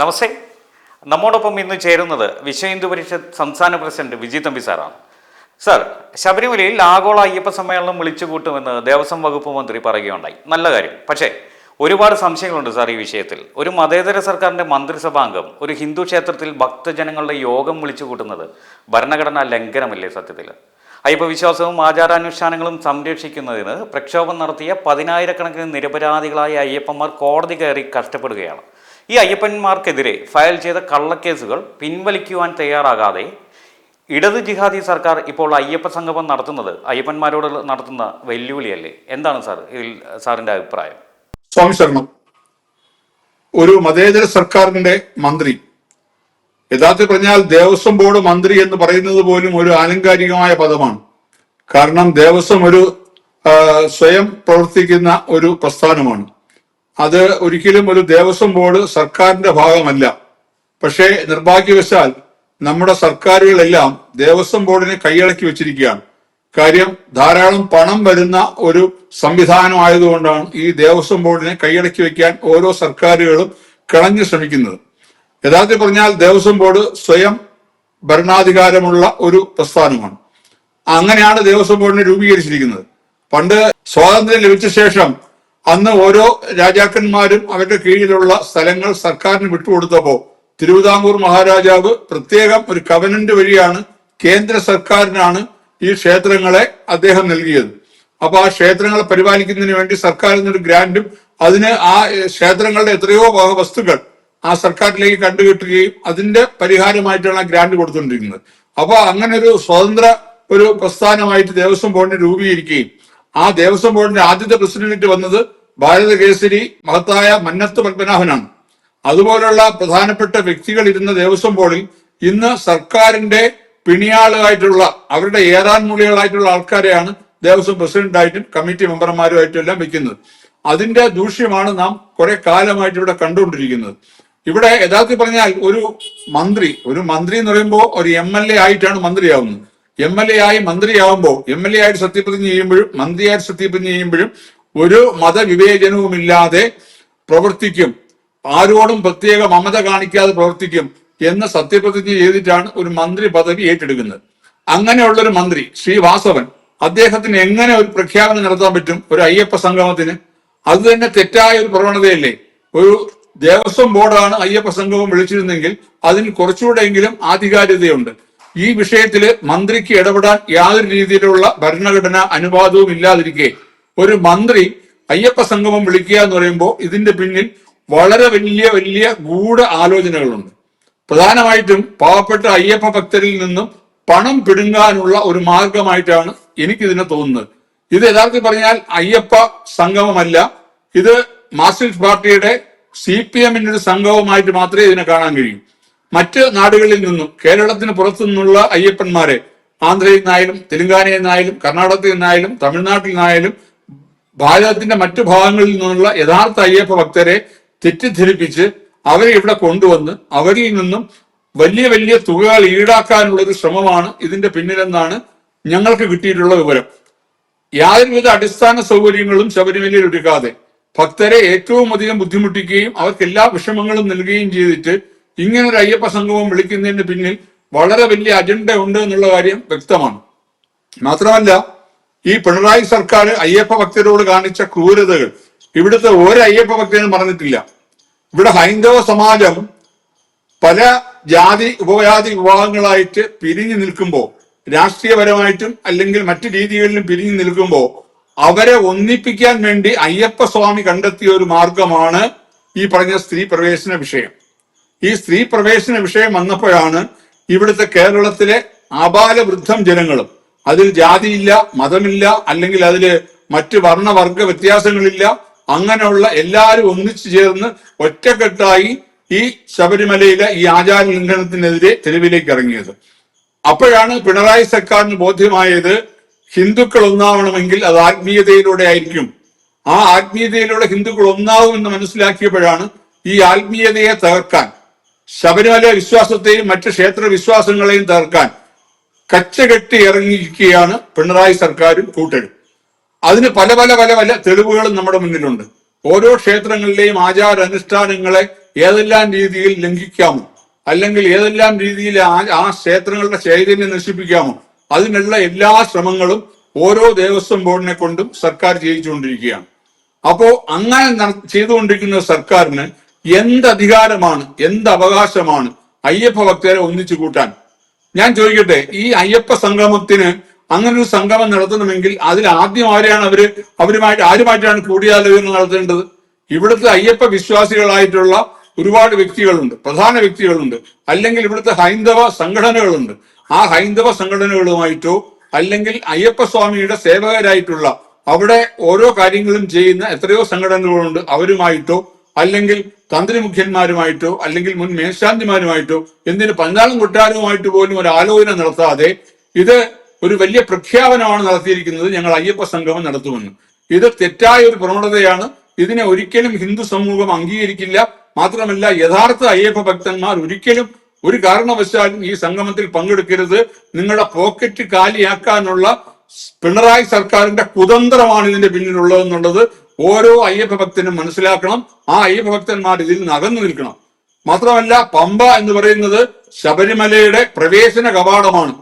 നമസ്തേ. നമ്മോടൊപ്പം ഇന്ന് ചേരുന്നത് വിശ്വഹിന്ദു പരിഷത്ത് സംസ്ഥാന പ്രസിഡന്റ് വിജി തമ്പി സാറാണ്. സർ ശബരിമലയിൽ ആഗോള അയ്യപ്പ സമ്മേളനം വിളിച്ചു കൂട്ടുമെന്ന് ദേവസ്വം വകുപ്പ് മന്ത്രി പറയുകയുണ്ടായി. നല്ല കാര്യം. പക്ഷേ ഒരുപാട് സംശയങ്ങളുണ്ട് സാർ ഈ വിഷയത്തിൽ. ഒരു മതേതര സർക്കാരിന്റെ മന്ത്രിസഭാംഗം ഒരു ഹിന്ദു ക്ഷേത്രത്തിൽ ഭക്തജനങ്ങളുടെ യോഗം വിളിച്ചു കൂട്ടുന്നത് ഭരണഘടനാ ലംഘനമല്ലേ സത്യത്തിൽ? അയ്യപ്പ വിശ്വാസവും ആചാരാനുഷ്ഠാനങ്ങളും സംരക്ഷിക്കുന്നതിന് പ്രക്ഷോഭം നടത്തിയ പതിനായിരക്കണക്കിന് നിരപരാധികളായ അയ്യപ്പന്മാർ കോടതി കയറി കഷ്ടപ്പെടുകയാണ്. ഈ അയ്യപ്പന്മാർക്കെതിരെ ഫയൽ ചെയ്ത കള്ളക്കേസുകൾ പിൻവലിക്കുവാൻ തയ്യാറാകാതെ ഇടത് ജിഹാദി സർക്കാർ ഇപ്പോൾ അയ്യപ്പ സംഗമം നടത്തുന്നത് അയ്യപ്പന്മാരോട് നടത്തുന്ന വെല്ലുവിളിയല്ലേ? എന്താണ് സാർ ഇതിൽ സാറിന്റെ അഭിപ്രായം? സ്വാമി ശരണം. ഒരു മതേതര സർക്കാരിന്റെ മന്ത്രി യഥാർത്ഥത്തിൽ പറഞ്ഞാൽ ദേവസ്വം ബോർഡ് മന്ത്രി എന്ന് പറയുന്നത് പോലും ഒരു ആലങ്കാരികമായ പദമാണ്. കാരണം ദേവസ്വം ഒരു സ്വയം പ്രവർത്തിക്കുന്ന ഒരു പ്രസ്ഥാനമാണ്. അത് ഒരിക്കലും ഒരു ദേവസ്വം ബോർഡ് സർക്കാരിന്റെ ഭാഗമല്ല. പക്ഷേ നിർഭാഗ്യവശാൽ നമ്മുടെ സർക്കാരുകളെല്ലാം ദേവസ്വം ബോർഡിനെ കൈയടക്കി വെച്ചിരിക്കുകയാണ്. കാര്യം ധാരാളം പണം വരുന്ന ഒരു സംവിധാനം ആയതുകൊണ്ടാണ് ഈ ദേവസ്വം ബോർഡിനെ കൈയടക്കി വെക്കാൻ ഓരോ സർക്കാരുകളും കിളഞ്ഞു ശ്രമിക്കുന്നത്. യഥാർത്ഥത്തിൽ പറഞ്ഞാൽ ദേവസ്വം ബോർഡ് സ്വയം ഭരണാധികാരമുള്ള ഒരു പ്രസ്ഥാനമാണ്. അങ്ങനെയാണ് ദേവസ്വം ബോർഡിനെ രൂപീകരിച്ചിരിക്കുന്നത്. പണ്ട് സ്വാതന്ത്ര്യം ലഭിച്ച ശേഷം അന്ന് ഓരോ രാജാക്കന്മാരും അവരുടെ കീഴിലുള്ള സ്ഥലങ്ങൾ സർക്കാരിന് വിട്ടുകൊടുത്തപ്പോ തിരുവിതാംകൂർ മഹാരാജാവ് പ്രത്യേകം ഒരു കവനന്റ് വഴിയാണ് കേന്ദ്ര സർക്കാരിനാണ് ഈ ക്ഷേത്രങ്ങളെ അദ്ദേഹം നൽകിയത്. അപ്പൊ ആ ക്ഷേത്രങ്ങളെ പരിപാലിക്കുന്നതിന് വേണ്ടി സർക്കാരിൽ നിന്നൊരു ഗ്രാന്റും അതിന് ആ ക്ഷേത്രങ്ങളുടെ എത്രയോ വസ്തുക്കൾ ആ സർക്കാരിലേക്ക് കണ്ടുകിട്ടുകയും അതിന്റെ പരിഹാരമായിട്ടാണ് ആ ഗ്രാന്റ് കൊടുത്തുകൊണ്ടിരിക്കുന്നത് അപ്പൊ അങ്ങനെ ഒരു സ്വതന്ത്ര ഒരു പ്രസ്ഥാനമായിട്ട് ദേവസ്വം ബോർഡിനെ രൂപീകരിക്കുകയും ആ ദേവസ്വം ബോർഡിന്റെ ആദ്യത്തെ പ്രസിഡന്റ് വന്നത് ഭാരത കേസരി മഹത്തായ മന്നത്ത് പത്മനാഭനാണ്. അതുപോലുള്ള പ്രധാനപ്പെട്ട വ്യക്തികൾ ഇരുന്ന ദേവസ്വം ബോർഡിൽ ഇന്ന് സർക്കാരിന്റെ പിണിയാളുകളായിട്ടുള്ള അവരുടെ ഏറാൻമൂലികളായിട്ടുള്ള ആൾക്കാരെയാണ് ദേവസ്വം പ്രസിഡന്റായിട്ടും കമ്മിറ്റി മെമ്പർമാരുമായിട്ടും എല്ലാം വെക്കുന്നത്. അതിന്റെ ദൂഷ്യമാണ് നാം കുറെ കാലമായിട്ട് ഇവിടെ കണ്ടുകൊണ്ടിരിക്കുന്നത്. ഇവിടെ യഥാർത്ഥത്തിൽ പറഞ്ഞാൽ ഒരു മന്ത്രി ഒരു മന്ത്രി എന്ന് പറയുമ്പോൾ ഒരു എം എൽ എ ആയിട്ടാണ് മന്ത്രിയാവുന്നത്. എം എൽ എ ആയി മന്ത്രിയാവുമ്പോൾ എം എൽ എ ആയിട്ട് സത്യപ്രതിജ്ഞ ചെയ്യുമ്പോഴും മന്ത്രിയായിട്ട് സത്യപ്രതിജ്ഞ ചെയ്യുമ്പോഴും ഒരു മതവിവേചനവുമില്ലാതെ പ്രവർത്തിക്കും. ആരോടും പ്രത്യേക മമത കാണിക്കാതെ പ്രവർത്തിക്കും എന്ന് സത്യപ്രതിജ്ഞ ചെയ്തിട്ടാണ് ഒരു മന്ത്രി പദവി ഏറ്റെടുക്കുന്നത്. അങ്ങനെയുള്ള ഒരു മന്ത്രി ശ്രീ വാസവൻ അദ്ദേഹത്തിന് എങ്ങനെ ഒരു പ്രഖ്യാപനം നടത്താൻ പറ്റും? ഒരു അയ്യപ്പ സംഗമത്തിന്? അത് തന്നെ തെറ്റായ ഒരു പ്രവണതയല്ലേ? ഒരു ദേവസ്വം ബോർഡാണ് അയ്യപ്പ സംഗമം വിളിച്ചിരുന്നെങ്കിൽ അതിന് കുറച്ചുകൂടെയെങ്കിലും ആധികാരികതയുണ്ട്. ഈ വിഷയത്തിൽ മന്ത്രിക്ക് ഇടപെടാൻ യാതൊരു രീതിയിലുള്ള ഭരണഘടന അനുവാദവും ഇല്ലാതിരിക്കെ ഒരു മന്ത്രി അയ്യപ്പ സംഗമം വിളിക്കുക എന്ന് പറയുമ്പോൾ ഇതിന്റെ പിന്നിൽ വളരെ വലിയ വലിയ ഗൂഢ ആലോചനകളുണ്ട്. പ്രധാനമായിട്ടും പാവപ്പെട്ട അയ്യപ്പ ഭക്തരിൽ നിന്നും പണം പിടുങ്ങാനുള്ള ഒരു മാർഗമായിട്ടാണ് എനിക്കിതിനെ തോന്നുന്നത്. ഇത് യഥാർത്ഥത്തിൽ പറഞ്ഞാൽ അയ്യപ്പ സംഗമമല്ല. ഇത് മാർക്സിസ്റ്റ് പാർട്ടിയുടെ സി പി എമ്മിന്റെ ഒരു സംഗമമായിട്ട് മാത്രമേ ഇതിനെ കാണാൻ കഴിയൂ. മറ്റ് നാടുകളിൽ നിന്നും കേരളത്തിന് പുറത്തു നിന്നുള്ള അയ്യപ്പന്മാരെ ആന്ധ്രയിൽ നിന്നായാലും തെലുങ്കാനയിൽ നിന്നായാലും കർണാടകത്തിൽ നിന്നായാലും തമിഴ്നാട്ടിൽ നിന്നായാലും ഭാരതത്തിന്റെ മറ്റു ഭാഗങ്ങളിൽ നിന്നുള്ള യഥാർത്ഥ അയ്യപ്പ ഭക്തരെ തെറ്റിദ്ധരിപ്പിച്ച് അവരെ ഇവിടെ കൊണ്ടുവന്ന് അവരിൽ നിന്നും വലിയ വലിയ തുകകൾ ഈടാക്കാനുള്ള ഒരു ശ്രമമാണ് ഇതിന്റെ പിന്നിലെന്നാണ് ഞങ്ങൾക്ക് കിട്ടിയിട്ടുള്ള വിവരം. യാതൊരുവിധ അടിസ്ഥാന സൗകര്യങ്ങളും ശബരിമലയിൽ ഒരുക്കാതെ ഭക്തരെ ഏറ്റവും അധികം ബുദ്ധിമുട്ടിക്കുകയും അവർക്ക് എല്ലാ വിഷമങ്ങളും നൽകുകയും ചെയ്തിട്ട് ഇങ്ങനെ ഒരു അയ്യപ്പ സംഗമം വിളിക്കുന്നതിന് പിന്നിൽ വളരെ വലിയ അജണ്ട ഉണ്ട് എന്നുള്ള കാര്യം വ്യക്തമാണ്. മാത്രമല്ല ഈ പിണറായി സർക്കാർ അയ്യപ്പ ഭക്തരോട് കാണിച്ച ക്രൂരതകൾ. ഇവിടുത്തെ ഒരു അയ്യപ്പ ഭക്തനും പറഞ്ഞിട്ടില്ല. ഇവിടെ ഹൈന്ദവ സമാജം പല ജാതി ഉപജാതി വിഭാഗങ്ങളായിട്ട് പിരിഞ്ഞു നിൽക്കുമ്പോൾ രാഷ്ട്രീയപരമായിട്ടും അല്ലെങ്കിൽ മറ്റു രീതികളിലും പിരിഞ്ഞു നിൽക്കുമ്പോൾ അവരെ ഒന്നിപ്പിക്കാൻ വേണ്ടി അയ്യപ്പ സ്വാമി കണ്ടെത്തിയ ഒരു മാർഗമാണ് ഈ പറഞ്ഞ സ്ത്രീ പ്രവേശന വിഷയം. ഈ സ്ത്രീ പ്രവേശന വിഷയം വന്നപ്പോഴാണ് ഇവിടുത്തെ കേരളത്തിലെ അപാലവൃദ്ധം ജനങ്ങളും. അതിൽ ജാതിയില്ല മതമില്ല അല്ലെങ്കിൽ അതിൽ മറ്റ് വർണവർഗ വ്യത്യാസങ്ങളില്ല. അങ്ങനെയുള്ള എല്ലാവരും ഒന്നിച്ചു ചേർന്ന് ഒറ്റക്കെട്ടായി ഈ ശബരിമലയിലെ ഈ ആചാര ലംഘനത്തിനെതിരെ തെരുവിലേക്ക് ഇറങ്ങിയത്. അപ്പോഴാണ് പിണറായി സർക്കാരിന് ബോധ്യമായത് ഹിന്ദുക്കൾ ഒന്നാവണമെങ്കിൽ അത് ആത്മീയതയിലൂടെ ആയിരിക്കും. ആ ആത്മീയതയിലൂടെ ഹിന്ദുക്കൾ ഒന്നാവും എന്ന് മനസ്സിലാക്കിയപ്പോഴാണ് ഈ ആത്മീയതയെ തകർക്കാൻ ശബരിമല വിശ്വാസത്തെയും മറ്റ് ക്ഷേത്ര വിശ്വാസങ്ങളെയും തകർക്കാൻ കച്ചകെട്ടി ഇറങ്ങിയിരിക്കുകയാണ് പിണറായി സർക്കാരും കൂട്ടരും. അതിന് പല പല പല പല തെളിവുകളും നമ്മുടെ മുന്നിലുണ്ട്. ഓരോ ക്ഷേത്രങ്ങളിലെയും ആചാര അനുഷ്ഠാനങ്ങളെ ഏതെല്ലാം രീതിയിൽ ലംഘിക്കാമോ അല്ലെങ്കിൽ ഏതെല്ലാം രീതിയിൽ ആ ക്ഷേത്രങ്ങളുടെ ചൈതന്യം നശിപ്പിക്കാമോ അതിനുള്ള എല്ലാ ശ്രമങ്ങളും ഓരോ ദേവസ്വം ബോർഡിനെ കൊണ്ടും സർക്കാർ ചെയ്യിച്ചുകൊണ്ടിരിക്കുകയാണ് അപ്പോ അങ്ങനെ ചെയ്തുകൊണ്ടിരിക്കുന്ന സർക്കാരിന് എന്ത് അധികാരമാണ്? എന്ത് അവകാശമാണ്? അയ്യപ്പ ഭക്തരെ ഒന്നിച്ചു കൂട്ടാൻ. ഞാൻ ചോദിക്കട്ടെ ഈ അയ്യപ്പ സംഗമത്തിന് അങ്ങനെ ഒരു സംഗമം നടത്തണമെങ്കിൽ അതിൽ ആദ്യം ആരെയാണ് അവർ അവരുമായിട്ട് ആരുമായിട്ടാണ് കൂടിയാലോചന നടത്തേണ്ടത്? ഇവിടുത്തെ അയ്യപ്പ വിശ്വാസികളായിട്ടുള്ള ഒരുപാട് വ്യക്തികളുണ്ട് പ്രധാന വ്യക്തികളുണ്ട്. അല്ലെങ്കിൽ ഇവിടുത്തെ ഹൈന്ദവ സംഘടനകളുണ്ട്. ആ ഹൈന്ദവ സംഘടനകളുമായിട്ടോ അല്ലെങ്കിൽ അയ്യപ്പ സ്വാമിയുടെ സേവകരായിട്ടുള്ള അവിടെ ഓരോ കാര്യങ്ങളും ചെയ്യുന്ന എത്രയോ സംഘടനകളുണ്ട്. അവരുമായിട്ടോ അല്ലെങ്കിൽ തന്ത്രി മുഖ്യന്മാരുമായിട്ടോ അല്ലെങ്കിൽ മുൻ മേശാന്തിമാരുമായിട്ടോ എന്തിന് പഞ്ചാളം കൊട്ടാരവുമായിട്ട് പോലും ഒരു ആലോചന നടത്താതെ ഇത് ഒരു വലിയ പ്രഖ്യാപനമാണ് നടത്തിയിരിക്കുന്നത് ഞങ്ങൾ അയ്യപ്പ സംഗമം നടത്തുമെന്ന്. ഇത് തെറ്റായ ഒരു പ്രവണതയാണ്. ഇതിനെ ഒരിക്കലും ഹിന്ദു സമൂഹം അംഗീകരിക്കില്ല. മാത്രമല്ല യഥാർത്ഥ അയ്യപ്പ ഭക്തന്മാർ ഒരിക്കലും ഒരു കാരണവശാലും ഈ സംഗമത്തിൽ പങ്കെടുക്കരുത്. നിങ്ങളുടെ പോക്കറ്റ് കാലിയാക്കാനുള്ള പിണറായി സർക്കാരിന്റെ കുതന്ത്രമാണ് ഇതിന്റെ പിന്നിലുള്ളതെന്നുള്ളത് ഓരോ അയ്യപ്പ ഭക്തനും മനസ്സിലാക്കണം. ആ അയ്യപ്പ ഭക്തന്മാർ ഇതിൽ നിന്ന് അകന്നു നിൽക്കണം. മാത്രമല്ല പമ്പ എന്ന് പറയുന്നത് ശബരിമലയുടെ പ്രവേശന കവാടമാണ്.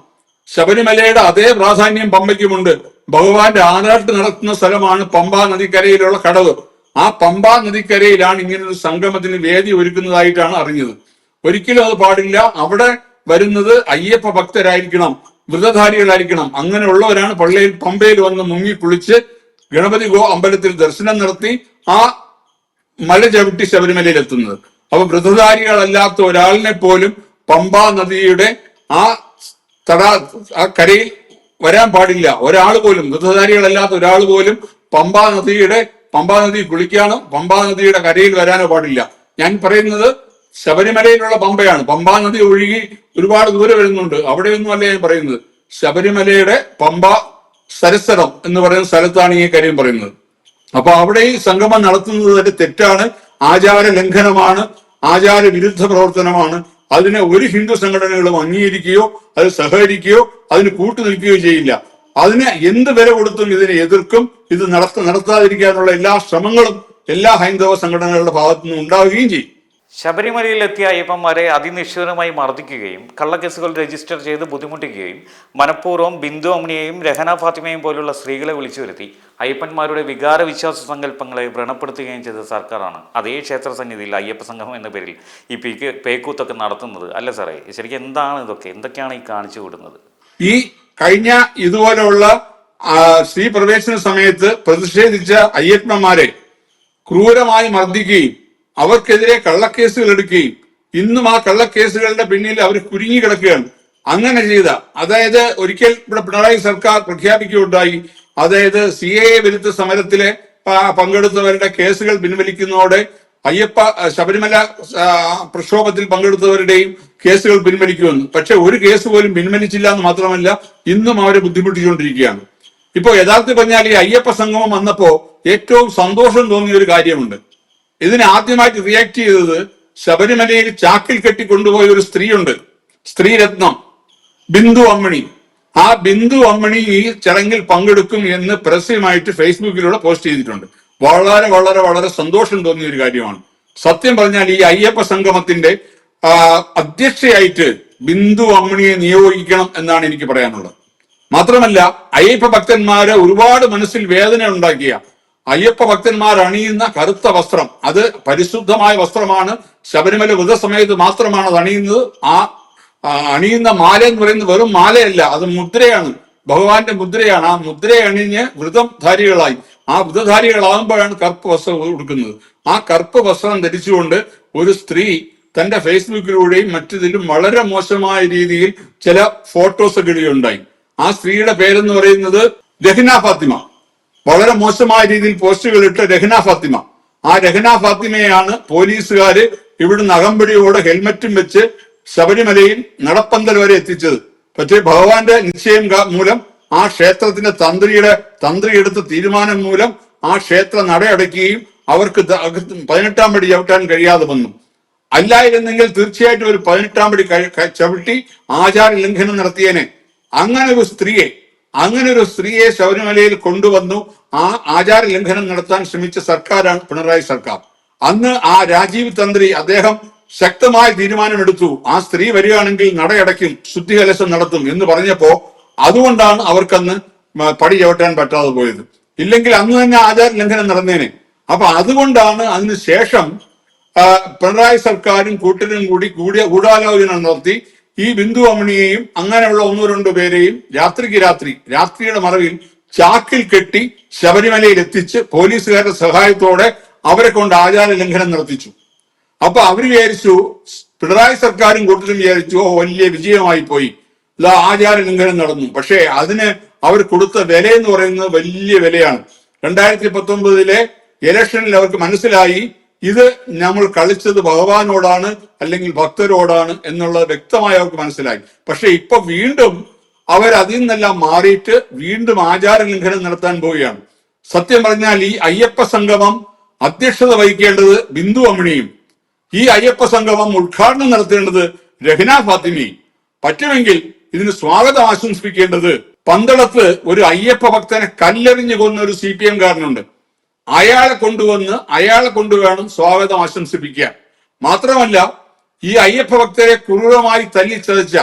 ശബരിമലയുടെ അതേ പ്രാധാന്യം പമ്പയ്ക്കുമുണ്ട്. ഭഗവാന്റെ ആറാട്ട് നടത്തുന്ന സ്ഥലമാണ് പമ്പ നദിക്കരയിലുള്ള കടവ്. ആ പമ്പ നദിക്കരയിലാണ് ഇങ്ങനെ ഒരു സംഗമത്തിന് വേദി ഒരുക്കുന്നതായിട്ടാണ് അറിഞ്ഞത്. ഒരിക്കലും അത് പാടില്ല. അവിടെ വരുന്നത് അയ്യപ്പ ഭക്തരായിരിക്കണം വ്രതധാരികളായിരിക്കണം. അങ്ങനെയുള്ളവരാണ് പള്ളിയിൽ പമ്പയിൽ വന്ന് മുങ്ങി കുളിച്ച് ഗണപതി ഗോ അമ്പലത്തിൽ ദർശനം നടത്തി ആ മല ചവിട്ടി ശബരിമലയിൽ എത്തുന്നത്. അപ്പൊ വ്രതധാരികളല്ലാത്ത ഒരാളിനെ പോലും പമ്പാ നദിയുടെ ആ തടാ ആ കരയിൽ വരാൻ പാടില്ല. ഒരാൾ പോലും വ്രതധാരികളല്ലാത്ത ഒരാൾ പോലും പമ്പാ നദിയുടെ പമ്പാ നദി കുളിക്കാനോ പമ്പാ നദിയുടെ കരയിൽ വരാനോ പാടില്ല. ഞാൻ പറയുന്നത് ശബരിമലയിലുള്ള പമ്പയാണ്. പമ്പാ നദി ഒഴുകി ഒരുപാട് ദൂരെ വരുന്നുണ്ട്. അവിടെയൊന്നും അല്ല ഞാൻ പറയുന്നത്. ശബരിമലയുടെ പമ്പ സരസ്വരം എന്ന് പറയുന്ന സ്ഥലത്താണ് ഈ കാര്യം പറയുന്നത്. അപ്പൊ അവിടെ ഈ സംഗമം നടത്തുന്നത് തന്നെ തെറ്റാണ്. ആചാര ലംഘനമാണ്. ആചാര വിരുദ്ധ പ്രവർത്തനമാണ്. അതിനെ ഒരു ഹിന്ദു സംഘടനകളും അംഗീകരിക്കുകയോ അത് സഹകരിക്കുകയോ അതിന് കൂട്ടുനിൽക്കുകയോ ചെയ്യില്ല. അതിന് എന്ത് വില കൊടുത്തും ഇതിനെ എതിർക്കും. ഇത് നടത്ത നടത്താതിരിക്കാനുള്ള എല്ലാ ശ്രമങ്ങളും എല്ലാ ഹൈന്ദവ സംഘടനകളുടെ ഭാഗത്തു നിന്നും ഉണ്ടാവുകയും ചെയ്യും. ശബരിമലയിലെത്തിയ അയ്യപ്പന്മാരെ അതിനിശ്ചിതമായി മർദ്ദിക്കുകയും കള്ളക്കേസുകൾ രജിസ്റ്റർ ചെയ്ത് ബുദ്ധിമുട്ടിക്കുകയും മനഃപൂർവം ബിന്ദു അമ്മിനെയും രഹന ഫാത്തിമയും പോലുള്ള സ്ത്രീകളെ വിളിച്ചു വരുത്തി അയ്യപ്പന്മാരുടെ വികാര വിശ്വാസ സങ്കല്പങ്ങളെ വ്രണപ്പെടുത്തുകയും ചെയ്ത സർക്കാരാണ്. അതേ ക്ഷേത്ര സന്നിധിയിൽ അയ്യപ്പ സംഘം എന്ന പേരിൽ ഈ പീക്ക് പേക്കൂത്തൊക്കെ നടത്തുന്നത്. അല്ല സാറേ? ശരിക്കും എന്താണ് ഇതൊക്കെ? എന്തൊക്കെയാണ് ഈ കാണിച്ചു വിടുന്നത്? ഈ കഴിഞ്ഞ ഇതുപോലെയുള്ള സ്ത്രീ പ്രവേശന സമയത്ത് പ്രതിഷേധിച്ച അയ്യപ്പന്മാരെ ക്രൂരമായി മർദ്ദിക്കുകയും അവർക്കെതിരെ കള്ളക്കേസുകൾ എടുക്കുകയും ഇന്നും ആ കള്ളക്കേസുകളുടെ പിന്നിൽ അവർ കുരുങ്ങി കിടക്കുകയാണ്. അങ്ങനെ ചെയ്ത അതായത് ഒരിക്കൽ ഇവിടെ പിണറായി സർക്കാർ പ്രഖ്യാപിക്കുകയുണ്ടായി. അതായത് സി എ വിരുദ്ധ സമരത്തിലെ പങ്കെടുത്തവരുടെ കേസുകൾ പിൻവലിക്കുന്നതോടെ അയ്യപ്പ ശബരിമല പ്രക്ഷോഭത്തിൽ പങ്കെടുത്തവരുടെയും കേസുകൾ പിൻവലിക്കുമെന്ന്. പക്ഷെ ഒരു കേസ് പോലും പിൻവലിച്ചില്ല എന്ന് മാത്രമല്ല ഇന്നും അവരെ ബുദ്ധിമുട്ടിച്ചുകൊണ്ടിരിക്കുകയാണ്. ഇപ്പോ യഥാർത്ഥത്തിൽ പറഞ്ഞാൽ ഈ അയ്യപ്പ സംഗമം വന്നപ്പോ ഏറ്റവും സന്തോഷം തോന്നിയ ഒരു കാര്യമുണ്ട്. ഇതിന് ആദ്യമായിട്ട് റിയാക്ട് ചെയ്തത് ശബരിമലയിൽ ചാക്കിൽ കെട്ടി കൊണ്ടുപോയ ഒരു സ്ത്രീയുണ്ട്. സ്ത്രീരത്നം. ബിന്ദു അമ്മണി. ആ ബിന്ദു അമ്മണി ഈ ചടങ്ങിൽ പങ്കെടുക്കും എന്ന് പരസ്യമായിട്ട് ഫേസ്ബുക്കിലൂടെ പോസ്റ്റ് ചെയ്തിട്ടുണ്ട്. വളരെ വളരെ വളരെ സന്തോഷം തോന്നിയ ഒരു കാര്യമാണ്. സത്യം പറഞ്ഞാൽ ഈ അയ്യപ്പ സംഗമത്തിന്റെ അധ്യക്ഷയായിട്ട് ബിന്ദു അമ്മണിയെ നിയോഗിക്കണം എന്നാണ് എനിക്ക് പറയാനുള്ളത്. മാത്രമല്ല അയ്യപ്പ ഭക്തന്മാരെ ഒരുപാട് മനസ്സിൽ വേദന ഉണ്ടാക്കിയ അയ്യപ്പ ഭക്തന്മാർ അണിയുന്ന കറുത്ത വസ്ത്രം. അത് പരിശുദ്ധമായ വസ്ത്രമാണ്. ശബരിമല വ്രതസമയത്ത് മാത്രമാണ് അത് അണിയുന്നത്. ആ അണിയുന്ന മാല എന്ന് പറയുന്നത് വെറും മാലയല്ല. അത് മുദ്രയാണ്. ഭഗവാന്റെ മുദ്രയാണ്. ആ മുദ്ര അണിഞ്ഞ് വ്രതധാരികളായി. ആ വ്രതധാരികളാകുമ്പോഴാണ് കറുപ്പ് വസ്ത്രം കൊടുക്കുന്നത് ആ കറുപ്പ് വസ്ത്രം ധരിച്ചുകൊണ്ട് ഒരു സ്ത്രീ തന്റെ ഫേസ്ബുക്കിലൂടെയും മറ്റിതിലും വളരെ മോശമായ രീതിയിൽ ചില ഫോട്ടോസ് ഇടുകയുണ്ടായി. ആ സ്ത്രീയുടെ പേരെന്ന് പറയുന്നത് രഹ്ന ഫാത്തിമ. വളരെ മോശമായ രീതിയിൽ പോസ്റ്റുകൾ ഇട്ട് രഹ്ന ഫാത്തിമ. ആ രഹ്ന ഫാത്തിമയാണ് പോലീസുകാര് ഇവിടുന്ന് അകമ്പടിയോടെ ഹെൽമറ്റും വെച്ച് ശബരിമലയിൽ നടപ്പന്തൽ വരെ എത്തിച്ചത്. പക്ഷേ ഭഗവാന്റെ നിശ്ചയം മൂലം ആ ക്ഷേത്രത്തിന്റെ തന്ത്രിയുടെ തന്ത്രി എടുത്ത തീരുമാനം മൂലം ആ ക്ഷേത്ര നടയടയ്ക്കുകയും അവർക്ക് പതിനെട്ടാം പടി ചവിട്ടാൻ കഴിയാതെ വന്നു. അല്ലായിരുന്നെങ്കിൽ തീർച്ചയായിട്ടും ഒരു പതിനെട്ടാം പടി ചവിട്ടി ആചാര ലംഘനം നടത്തിയേനെ. അങ്ങനെ ഒരു സ്ത്രീയെ അങ്ങനെ ഒരു സ്ത്രീയെ ശബരിമലയിൽ കൊണ്ടുവന്നു. ആ ആചാര ലംഘനം നടത്താൻ ശ്രമിച്ച സർക്കാരാണ് പിണറായി സർക്കാർ. അന്ന് ആ രാജീവ് തന്ത്രി അദ്ദേഹം ശക്തമായ തീരുമാനമെടുത്തു. ആ സ്ത്രീ വരികയാണെങ്കിൽ നടയടയ്ക്കും ശുദ്ധികലശം നടത്തും എന്ന് പറഞ്ഞപ്പോ അതുകൊണ്ടാണ് അവർക്കന്ന് പടി ചവിട്ടാൻ പറ്റാതെ പോയത്. ഇല്ലെങ്കിൽ അന്ന് തന്നെ ആചാര ലംഘനം നടന്നേനെ. അപ്പൊ അതുകൊണ്ടാണ് അതിന് ശേഷം പിണറായി സർക്കാരും കൂട്ടരും കൂടി കൂടിയ ഗൂഢാലോചന നടത്തി ഈ ബിന്ദു അമണിയെയും അങ്ങനെയുള്ള ഒന്നോ രണ്ടു പേരെയും രാത്രിക്ക് രാത്രി രാത്രിയുടെ മറവിൽ ചാക്കിൽ കെട്ടി ശബരിമലയിൽ എത്തിച്ച് പോലീസുകാരുടെ സഹായത്തോടെ അവരെ കൊണ്ട് ആചാര ലംഘനം നടത്തിച്ചു. അപ്പൊ അവർ വിചാരിച്ചു പിണറായി സർക്കാരും കൂട്ടരും വിചാരിച്ചു ഓ വലിയ വിജയമായി പോയി. ആചാര ലംഘനം നടന്നു. പക്ഷേ അതിന് അവർ കൊടുത്ത വില എന്ന് പറയുന്നത് വലിയ വിലയാണ്. രണ്ടായിരത്തി പത്തൊമ്പതിലെ ഇലക്ഷനിൽ അവർക്ക് മനസ്സിലായി ഇത് നമ്മൾ കളിച്ചത് ഭഗവാനോടാണ് അല്ലെങ്കിൽ ഭക്തരോടാണ് എന്നുള്ളത് വ്യക്തമായി അവർക്ക് മനസ്സിലായി. പക്ഷെ ഇപ്പൊ വീണ്ടും അവർ അതിൽ നിന്നെല്ലാം മാറിയിട്ട് വീണ്ടും ആചാര ലംഘനം നടത്താൻ പോവുകയാണ്. സത്യം പറഞ്ഞാൽ ഈ അയ്യപ്പ സംഗമം അധ്യക്ഷത വഹിക്കേണ്ടത് ബിന്ദു അമ്മിണിയും. ഈ അയ്യപ്പ സംഗമം ഉദ്ഘാടനം നടത്തേണ്ടത് രഹ്ന ഫാത്തിമിയും പറ്റുമെങ്കിൽ ഇതിന് സ്വാഗതം ആശംസിപ്പിക്കേണ്ടത് പന്തളത്ത് ഒരു അയ്യപ്പ ഭക്തനെ കല്ലെറിഞ്ഞു കൊന്ന ഒരു സി പി എം കാരനുണ്ട്. അയാളെ കൊണ്ടുവന്ന് അയാളെ കൊണ്ടുവേണം സ്വാഗതം ആശംസിപ്പിക്കാൻ. മാത്രമല്ല ഈ അയ്യപ്പ ഭക്തരെ ക്രൂരമായി തല്ലിച്ചതച്ച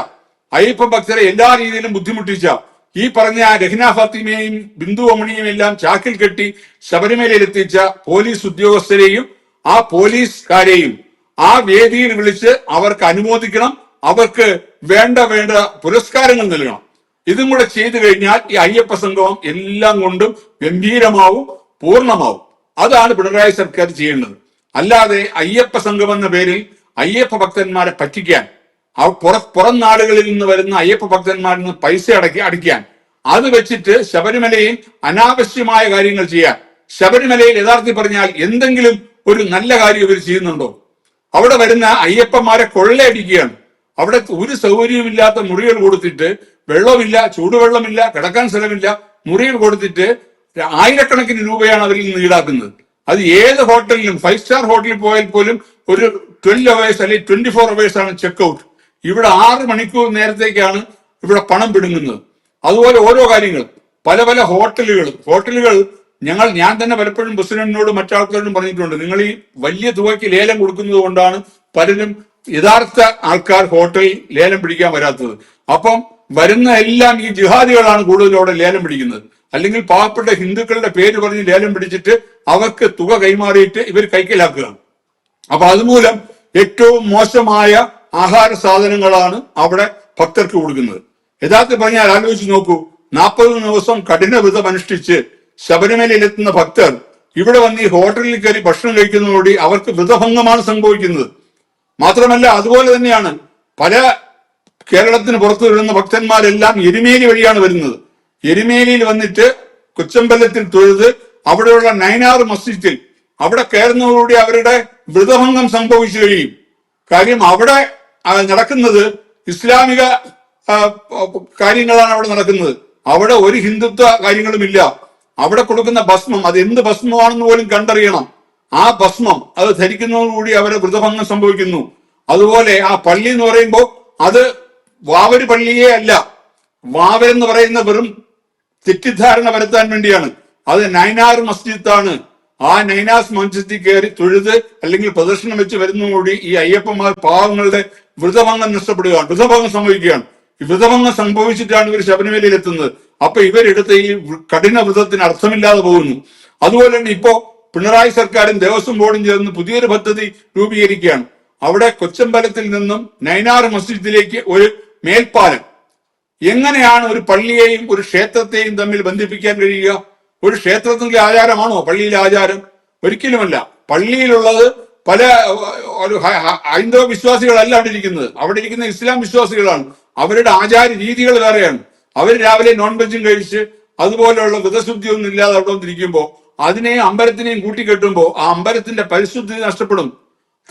അയ്യപ്പ ഭക്തരെ എല്ലാ രീതിയിലും ബുദ്ധിമുട്ടിച്ച ഈ പറഞ്ഞ രഹ്ന ഫാത്തിമയെയും ബിന്ദു അമണിയും എല്ലാം ചാക്കിൽ കെട്ടി ശബരിമലയിൽ എത്തിച്ച പോലീസ് ഉദ്യോഗസ്ഥരെയും ആ പോലീസുകാരെയും ആ വേദിയിൽ വിളിച്ച് അവർക്ക് അനുമോദിക്കണം അവർക്ക് വേണ്ട വേണ്ട പുരസ്കാരങ്ങൾ നൽകണം. ഇതും കൂടെ ചെയ്തു കഴിഞ്ഞാൽ ഈ അയ്യപ്പ സംഗമം എല്ലാം കൊണ്ടും ഗംഭീരമാവും. പൂർണമാവും. അതാണ് പിണറായി സർക്കാർ ചെയ്യേണ്ടത്. അല്ലാതെ അയ്യപ്പ സംഘം എന്ന പേരിൽ അയ്യപ്പ ഭക്തന്മാരെ പറ്റിക്കാൻ പുറ പുറം നാടുകളിൽ നിന്ന് വരുന്ന അയ്യപ്പ ഭക്തന്മാരിൽ നിന്ന് പൈസ അടക്കി അടിക്കാൻ. അത് വെച്ചിട്ട് ശബരിമലയിൽ അനാവശ്യമായ കാര്യങ്ങൾ ചെയ്യാൻ. ശബരിമലയിൽ യഥാർത്ഥത്തിൽ പറഞ്ഞാൽ എന്തെങ്കിലും ഒരു നല്ല കാര്യം ഇവർ ചെയ്യുന്നുണ്ടോ? അവിടെ വരുന്ന അയ്യപ്പന്മാരെ കൊള്ളയടിക്കുകയാണ്. അവിടെ ഒരു സൗകര്യവുമില്ലാത്ത മുറികൾ കൊടുത്തിട്ട് വെള്ളമില്ല ചൂടുവെള്ളമില്ല കിടക്കാൻ സ്ഥലമില്ല മുറികൾ കൊടുത്തിട്ട് ആയിരക്കണക്കിന് രൂപയാണ് അവരിൽ നിന്ന് ഈടാക്കുന്നത്. അത് ഏത് ഹോട്ടലിലും ഫൈവ് സ്റ്റാർ ഹോട്ടലിൽ പോയാൽ പോലും ഒരു ട്വൽവ് അവേഴ്സ് അല്ലെങ്കിൽ ട്വന്റി ഫോർ അവേഴ്സ് ആണ് ചെക്ക് ഔട്ട് ഇവിടെ ആറ് മണിക്കൂർ നേരത്തേക്കാണ് ഇവിടെ പണം പിടുങ്ങുന്നത്. അതുപോലെ ഓരോ കാര്യങ്ങൾ. പല പല ഹോട്ടലുകൾ ഹോട്ടലുകൾ ഞങ്ങൾ ഞാൻ തന്നെ പലപ്പോഴും പ്രസിഡന്റിനോടും മറ്റാൾക്കാരോടും പറഞ്ഞിട്ടുണ്ട്. നിങ്ങൾ ഈ വലിയ തുകയ്ക്ക് ലേലം കൊടുക്കുന്നത് കൊണ്ടാണ് പലരും യഥാർത്ഥ ആൾക്കാർ ഹോട്ടലിൽ ലേലം പിടിക്കാൻ വരാത്തത്. അപ്പം വരുന്ന എല്ലാം ഈ ജിഹാദികളാണ് കൂടുതൽ ലേലം പിടിക്കുന്നത്. അല്ലെങ്കിൽ പാവപ്പെട്ട ഹിന്ദുക്കളുടെ പേര് പറഞ്ഞ് ലേലം പിടിച്ചിട്ട് അവർക്ക് തുക കൈമാറിയിട്ട് ഇവർ കൈക്കലാക്കുക അപ്പൊ അതുമൂലം ഏറ്റവും മോശമായ ആഹാര സാധനങ്ങളാണ് അവിടെ ഭക്തർക്ക് കൊടുക്കുന്നത്. യഥാർത്ഥത്തിൽ പറഞ്ഞാൽ ആലോചിച്ച് നോക്കൂ. നാൽപ്പത് ദിവസം കഠിന വ്രതം അനുഷ്ഠിച്ച് ശബരിമലയിലെത്തുന്ന ഭക്തർ ഇവിടെ വന്ന് ഈ ഹോട്ടലിൽ കയറി ഭക്ഷണം കഴിക്കുന്നതോടെ അവർക്ക് വ്രതഭംഗമാണ് സംഭവിക്കുന്നത്. മാത്രമല്ല അതുപോലെ തന്നെയാണ് പല കേരളത്തിന് പുറത്തു വരുന്ന ഭക്തന്മാരെല്ലാം എരുമേലി വഴിയാണ് വരുന്നത്. എരുമേലിയിൽ വന്നിട്ട് കൊച്ചമ്പലത്തിൽ തൊഴുത് അവിടെയുള്ള നയനാർ മസ്ജിദിൽ അവിടെ കയറുന്നതോടുകൂടി അവരുടെ വ്രതഭംഗം സംഭവിച്ചു കഴിയും. കാര്യം അവിടെ നടക്കുന്നത് ഇസ്ലാമിക കാര്യങ്ങളാണ് അവിടെ നടക്കുന്നത്. അവിടെ ഒരു ഹിന്ദുത്വ കാര്യങ്ങളുമില്ല. അവിടെ കൊടുക്കുന്ന ഭസ്മം അത് എന്ത് ഭസ്മമാണെന്ന് പോലും കണ്ടറിയണം. ആ ഭസ്മം അത് ധരിക്കുന്നതോടുകൂടി അവരുടെ വ്രതഭംഗം സംഭവിക്കുന്നു. അതുപോലെ ആ പള്ളി എന്ന് പറയുമ്പോൾ അത് വാവര് പള്ളിയേ അല്ല. വാവരെന്ന് പറയുന്ന വെറും തെറ്റിദ്ധാരണ വരുത്താൻ വേണ്ടിയാണ്. അത് നൈനാർ മസ്ജിദാണ്. ആ നൈനാസ് മസ്ജിദിൽ കയറി തൊഴുത് അല്ലെങ്കിൽ പ്രദർശനം വെച്ച് വരുന്നതോടുകൂടി ഈ അയ്യപ്പന്മാർ പാവങ്ങളുടെ വ്രതഭംഗം നഷ്ടപ്പെടുകയാണ് വ്രതഭംഗം സംഭവിക്കുകയാണ്. ഈ വ്രതഭംഗം സംഭവിച്ചിട്ടാണ് ഇവർ ശബരിമലയിൽ എത്തുന്നത് അപ്പൊ ഇവരെടുത്ത ഈ കഠിന വ്രതത്തിന് അർത്ഥമില്ലാതെ പോകുന്നു. അതുപോലെ തന്നെ ഇപ്പോ പിണറായി സർക്കാരും ദേവസ്വം ബോർഡും ചേർന്ന് പുതിയൊരു പദ്ധതി രൂപീകരിക്കുകയാണ്. അവിടെ കൊച്ചമ്പലത്തിൽ നിന്നും നൈനാർ മസ്ജിദിലേക്ക് ഒരു മേൽപ്പാലം എങ്ങനെയാണ് ഒരു പള്ളിയെയും ഒരു ക്ഷേത്രത്തെയും തമ്മിൽ ബന്ധിപ്പിക്കാൻ കഴിയുക? ഒരു ക്ഷേത്രത്തിന്റെ ആചാരമാണോ പള്ളിയിലെ ആചാരം? ഒരിക്കലുമല്ല. പള്ളിയിലുള്ളത് പല ഒരു ഹൈന്ദവ വിശ്വാസികളല്ല അവിടെ ഇരിക്കുന്നത്. അവിടെ ഇരിക്കുന്ന ഇസ്ലാം വിശ്വാസികളാണ്. അവരുടെ ആചാര രീതികൾ വേറെയാണ്. അവർ രാവിലെ നോൺ വെജും കഴിച്ച് അതുപോലെയുള്ള വ്രതശുദ്ധി ഒന്നും ഇല്ലാതെ അവിടെ വന്നിരിക്കുമ്പോൾ അതിനെയും അമ്പലത്തിനെയും കൂട്ടിക്കെട്ടുമ്പോൾ ആ അമ്പലത്തിന്റെ പരിശുദ്ധി നഷ്ടപ്പെടും.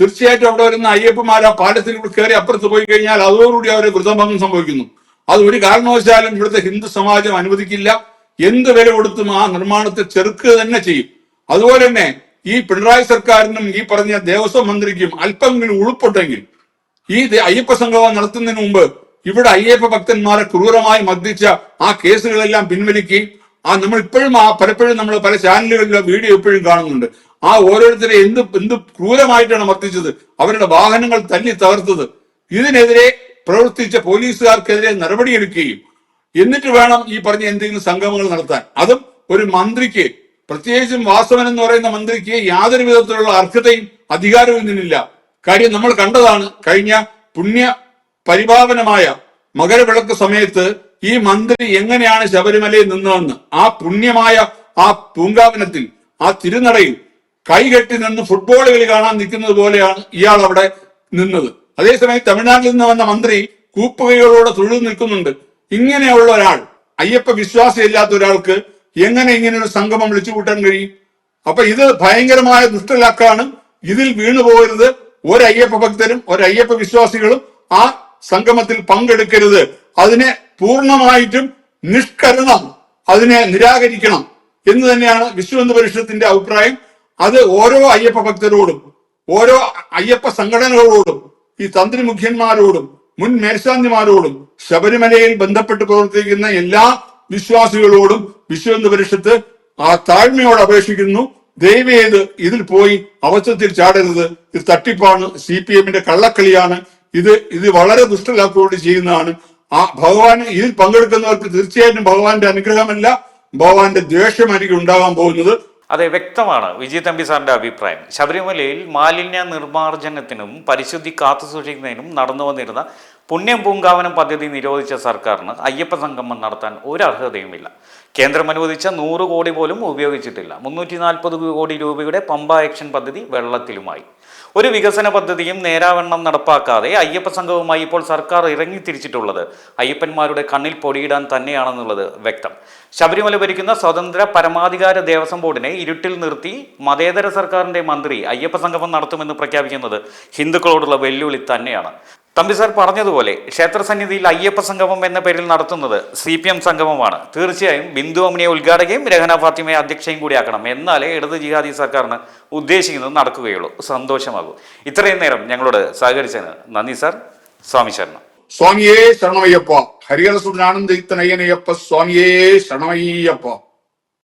തീർച്ചയായിട്ടും അവിടെ വരുന്ന അയ്യപ്പന്മാർ ആ പാലത്തിൽ കയറി അപ്പുറത്ത് പോയി കഴിഞ്ഞാൽ അതോടുകൂടി അവരെ വൃതഭംഗം സംഭവിക്കുന്നു. അത് ഒരു കാരണവശാലും ഇവിടുത്തെ ഹിന്ദു സമാജം അനുവദിക്കില്ല. എന്ത് വില കൊടുത്തും ആ നിർമ്മാണത്തെ ചെറുക്കുക തന്നെ ചെയ്യും. അതുപോലെ തന്നെ ഈ പിണറായി സർക്കാരിനും ഈ പറഞ്ഞ ദേവസ്വം മന്ത്രിക്കും അല്പമെങ്കിലും ഉൾപ്പെട്ടെങ്കിൽ ഈ അയ്യപ്പ സംഗമം നടത്തുന്നതിന് മുമ്പ് ഇവിടെ അയ്യപ്പ ഭക്തന്മാരെ ക്രൂരമായി മർദ്ദിച്ച ആ കേസുകളെല്ലാം പിൻവലിക്കുകയും ആ നമ്മൾ ഇപ്പോഴും ആ പലപ്പോഴും നമ്മൾ പല ചാനലുകളിലും വീഡിയോ ഇപ്പോഴും കാണുന്നുണ്ട്. ആ ഓരോരുത്തരെ എന്ത് എന്ത് ക്രൂരമായിട്ടാണ് മർദ്ദിച്ചത്? അവരുടെ വാഹനങ്ങൾ തല്ലി തകർത്തത്. ഇതിനെതിരെ പ്രവർത്തിച്ച പോലീസുകാർക്കെതിരെ നടപടിയെടുക്കുകയും എന്നിട്ട് വേണം ഈ പറഞ്ഞ എന്തെങ്കിലും സംഗമങ്ങൾ നടത്താൻ. അതും ഒരു മന്ത്രിക്ക് പ്രത്യേകിച്ചും വാസവൻ എന്ന് പറയുന്ന മന്ത്രിക്ക് യാതൊരു വിധത്തിലുള്ള അർഹതയും അധികാരവും ഇതിനില്ല. കാര്യം നമ്മൾ കണ്ടതാണ് കഴിഞ്ഞ പുണ്യ പരിപാവനമായ മകരവിളക്ക് സമയത്ത് ഈ മന്ത്രി എങ്ങനെയാണ് ശബരിമലയിൽ നിന്നതെന്ന് ആ പുണ്യമായ ആ പൂങ്കാവനത്തിൽ ആ തിരുനടയിൽ കൈകെട്ടി നിന്ന് ഫുട്ബോൾ കളി കാണാൻ നിൽക്കുന്നത് പോലെയാണ് ഇയാൾ അവിടെ നിന്നത്. അതേസമയം തമിഴ്നാട്ടിൽ നിന്ന് വന്ന മന്ത്രി കൂപ്പുകയോടെ തൊഴിൽ നിൽക്കുന്നുണ്ട്. ഇങ്ങനെയുള്ള ഒരാൾ അയ്യപ്പ വിശ്വാസമില്ലാത്ത ഒരാൾക്ക് എങ്ങനെ ഇങ്ങനെ ഒരു സംഗമം വിളിച്ചു കൂട്ടാൻ കഴിയും? അപ്പൊ ഇത് ഭയങ്കരമായ ദുഷ്ടലാക്കാണ്. ഇതിൽ വീണു പോകരുത് ഒരയ്യപ്പ ഭക്തരും ഒരയ്യപ്പ വിശ്വാസികളും ആ സംഗമത്തിൽ പങ്കെടുക്കരുത്. അതിനെ പൂർണമായിട്ടും നിഷ്കരണം അതിനെ നിരാകരിക്കണം എന്ന് തന്നെയാണ് വിശ്വന്ത പരിഷത്തിന്റെ അഭിപ്രായം. അത് ഓരോ അയ്യപ്പ ഭക്തരോടും ഓരോ അയ്യപ്പ സംഘടനകളോടും ഈ തന്ത്രി മുഖ്യന്മാരോടും മുൻ മേൽശാന്തിമാരോടും ശബരിമലയിൽ ബന്ധപ്പെട്ട് പ്രവർത്തിക്കുന്ന എല്ലാ വിശ്വാസികളോടും വിശ്വന്ത പരിഷത്ത് ആ താഴ്മയോട് അപേക്ഷിക്കുന്നു. ദയവേത് ഇതിൽ പോയി അവസരത്തിൽ ചാടരുത്. ഇത് തട്ടിപ്പാണ്. സി പി എമ്മിന്റെ കള്ളക്കളിയാണ്. ഇത് ഇത് വളരെ ദുഷ്ടലാക്കോട് ചെയ്യുന്നതാണ്. ആ ഭഗവാൻ ഇതിൽ പങ്കെടുക്കുന്നവർക്ക് തീർച്ചയായിട്ടും ഭഗവാന്റെ അനുഗ്രഹമല്ല ഭഗവാന്റെ ദ്വേഷമായിരിക്കും ഉണ്ടാകാൻ പോകുന്നത്. അതെ വ്യക്തമാണ്. വിജയ് തമ്പി സാറിന്റെ അഭിപ്രായം. ശബരിമലയിൽ മാലിന്യ നിർമ്മാർജനത്തിനും പരിശുദ്ധി കാത്തുസൂക്ഷിക്കുന്നതിനും നടന്നു വന്നിരുന്ന പുണ്യം പൂങ്കാവനം പദ്ധതി നിരോധിച്ച സർക്കാരിന് അയ്യപ്പ സംഗമം നടത്താൻ ഒരു അർഹതയുമില്ല. കേന്ദ്രം അനുവദിച്ച നൂറ് കോടി പോലും ഉപയോഗിച്ചിട്ടില്ല. മുന്നൂറ്റി നാൽപ്പത് കോടി രൂപയുടെ പമ്പ ആക്ഷൻ പദ്ധതി വെള്ളത്തിലുമായി. ഒരു വികസന പദ്ധതിയും നേരാവണ്ണം നടപ്പാക്കാതെ അയ്യപ്പ സംഘവുമായി ഇപ്പോൾ സർക്കാർ ഇറങ്ങി തിരിച്ചിട്ടുള്ളത് അയ്യപ്പന്മാരുടെ കണ്ണിൽ പൊടിയിടാൻ തന്നെയാണെന്നുള്ളത് വ്യക്തം. ശബരിമല ഭരിക്കുന്ന സ്വതന്ത്ര പരമാധികാര ദേവസ്വം ബോർഡിനെ ഇരുട്ടിൽ നിർത്തി മതേതര സർക്കാരിന്റെ മന്ത്രി അയ്യപ്പ സംഗമം നടത്തുമെന്ന് പ്രഖ്യാപിക്കുന്നത് ഹിന്ദുക്കളോടുള്ള വെല്ലുവിളി തന്നെയാണ്. തമ്പി സാർ പറഞ്ഞതുപോലെ ക്ഷേത്രസന്നിധിയിൽ അയ്യപ്പ സംഗമം എന്ന പേരിൽ നടത്തുന്നത് സി പി എം സംഗമമാണ്. തീർച്ചയായും ബിന്ദു അമ്മിനെ ഉദ്ഘാടകയും രഹന ഫാത്തിമയെ അധ്യക്ഷയും കൂടിയാക്കണം എന്നാലേ ഇടത് ജിഹാദി സർക്കാരിന് ഉദ്ദേശിക്കുന്നത് നടക്കുകയുള്ളൂ. സന്തോഷമാകും. ഇത്രയും നേരം ഞങ്ങളോട് സഹകരിച്ചതിന് നന്ദി സാർ. സ്വാമി ശരണം. സ്വാമിയേ ശരണമയ്യപ്പ. ഹരിഹര സുധാനന്ദ ഇത്തനയ്യനയ്യപ്പ. സ്വാമിയേ ശരണമയ്യപ്പ.